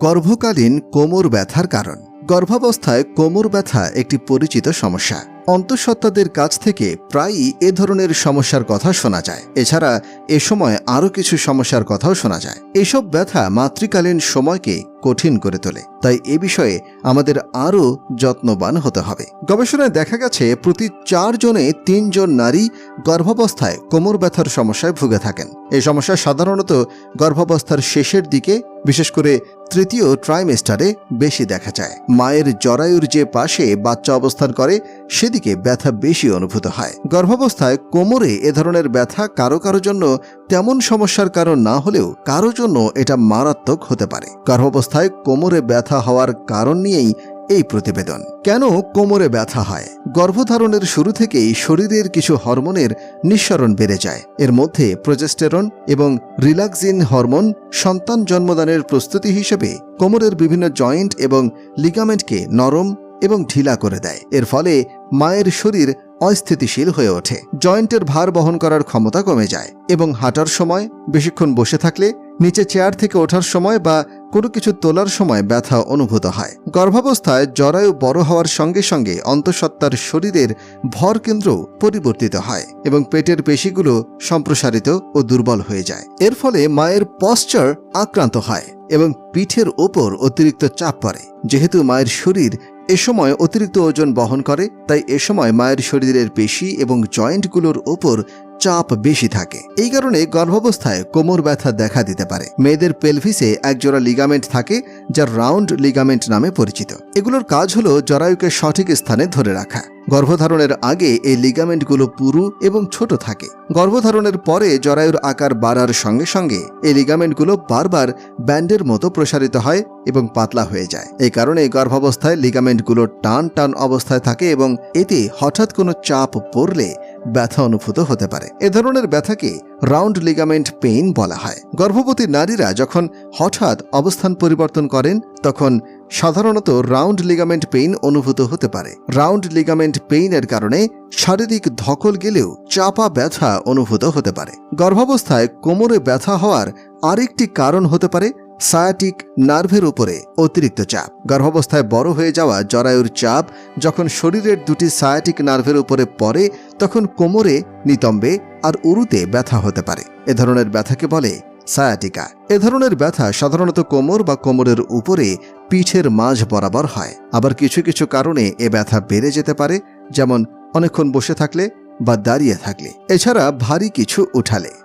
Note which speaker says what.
Speaker 1: গর্ভকালীন কোমর ব্যথার কারণ। গর্ভাবস্থায় কোমর ব্যথা একটি পরিচিত সমস্যা। অন্তঃসত্ত্বাদের কাছ থেকে প্রায়ই এ ধরনের সমস্যার কথা শোনা যায়। এছাড়া এ সময় আরও কিছু সমস্যার কথাও শোনা যায়। এসব ব্যথা মাতৃকালীন সময়কে কঠিন করে তোলে। তাই এ বিষয়ে আমাদের আরও যত্নবান হতে হবে। গবেষণায় দেখা গেছে, প্রতি চারজনে তিনজন নারী গর্ভাবস্থায় কোমর ব্যথার সমস্যায় ভুগে থাকেন। এই সমস্যা সাধারণত গর্ভাবস্থার শেষের দিকে, বিশেষ করে তৃতীয় ট্রাইমেস্টারে বেশি দেখা যায়। মায়ের জরায়ুর যে পাশে বাচ্চা অবস্থান করে, সেদিকে ব্যথা বেশি অনুভূত হয়। গর্ভাবস্থায় কোমরে এ ধরনের ব্যথা কারও কারও জন্য তেমন সমস্যার কারণ না হলেও কারও জন্য এটা মারাত্মক হতে পারে। গর্ভাবস্থায় কোমরে ব্যথা হওয়ার কারণ নিয়েই এই প্রতিবেদন। কেন কোমরে ব্যথা হয়? গর্ভধারণের শুরু থেকেই শরীরের কিছু হরমোনের নিঃসরণ বেড়ে যায়। এর মধ্যে প্রজেস্টেরন এবং রিলাক্সিন হরমোন সন্তান জন্মদানের প্রস্তুতি হিসেবে কোমরের বিভিন্ন জয়েন্ট এবং লিগামেন্টকে নরম এবং ঢিলা করে দেয়। এর ফলে মায়ের শরীর অস্থিতিশীল হয়ে ওঠে। জয়েন্টের ভার বহন করার ক্ষমতা কমে যায় এবং হাঁটার সময় বেশিক্ষণ বসে থাকলে নিচে চেয়ার থেকে ওঠার সময় বা কোনো কিছু তোলার সময় ব্যথা অনুভূত হয়। গর্ভাবস্থায় জরায়ু বড় হওয়ার সঙ্গে সঙ্গে অন্তঃসত্ত্বার শরীরের ভর কেন্দ্র পরিবর্তিত হয় এবং পেটের পেশিগুলো সম্প্রসারিত ও দুর্বল হয়ে যায়। এর ফলে মায়ের পশ্চার আক্রান্ত হয় এবং পিঠের ওপর অতিরিক্ত চাপ পড়ে। যেহেতু মায়ের শরীর এ সময় অতিরিক্ত ওজন বহন করে, তাই এ সময় মায়ের শরীরের পেশি এবং জয়েন্টগুলোর ওপর চাপ বেশি থাকে। এই কারণে গর্ভাবস্থায় কোমর ব্যথা দেখা দিতে পারে। মেয়েদের পেলভিসে একজোড়া লিগামেন্ট থাকে, যা রাউন্ড লিগামেন্ট নামে পরিচিত। এগুলোর কাজ হলো জরায়ুকে সঠিক স্থানে ধরে রাখা। গর্ভধারণের আগে এই লিগামেন্টগুলো পুরু এবং ছোট থাকে। গর্ভধারণের পরে জরায়ুর আকার বাড়ার সঙ্গে সঙ্গে এই লিগামেন্টগুলো বারবার ব্যান্ডের মতো প্রসারিত হয় এবং পাতলা হয়ে যায়। এই কারণে গর্ভাবস্থায় লিগামেন্টগুলো টান টান অবস্থায় থাকে এবং এতে হঠাৎ কোনো চাপ পড়লে ব্যথা অনুভূত হতে পারে। এ ধরনের ব্যথাকে রাউন্ড লিগামেন্ট পেইন বলা হয়। গর্ভবতী নারীরা যখন হঠাৎ অবস্থান পরিবর্তন করেন, তখন সাধারণত রাউন্ড লিগামেন্ট পেইন অনুভূত হতে পারে। রাউন্ড লিগামেন্ট পেইনের কারণে শারীরিক ধকল গেলেও চাপা ব্যথা অনুভূত হতে পারে। গর্ভাবস্থায় কোমরে ব্যথা হওয়ার আরেকটি কারণ হতে পারে সায়াটিক নার্ভের উপরে অতিরিক্ত চাপ। গর্ভাবস্থায় বড় হয়ে যাওয়া জরায়ুর চাপ যখন শরীরের দুটি সায়াটিক নার্ভের উপরে পড়ে, তখন কোমরে, নিতম্বে আর উরুতে ব্যথা হতে পারে। এ ধরনের ব্যথাকে বলে সায়াটিকা। এ ধরনের ব্যথা সাধারণত কোমর বা কোমরের উপরে পিঠের মাঝ বরাবর হয়। আবার কিছু কিছু কারণে এ ব্যথা বেড়ে যেতে পারে, যেমন অনেকক্ষণ বসে থাকলে বা দাঁড়িয়ে থাকলে। এছাড়া ভারী কিছু উঠালে।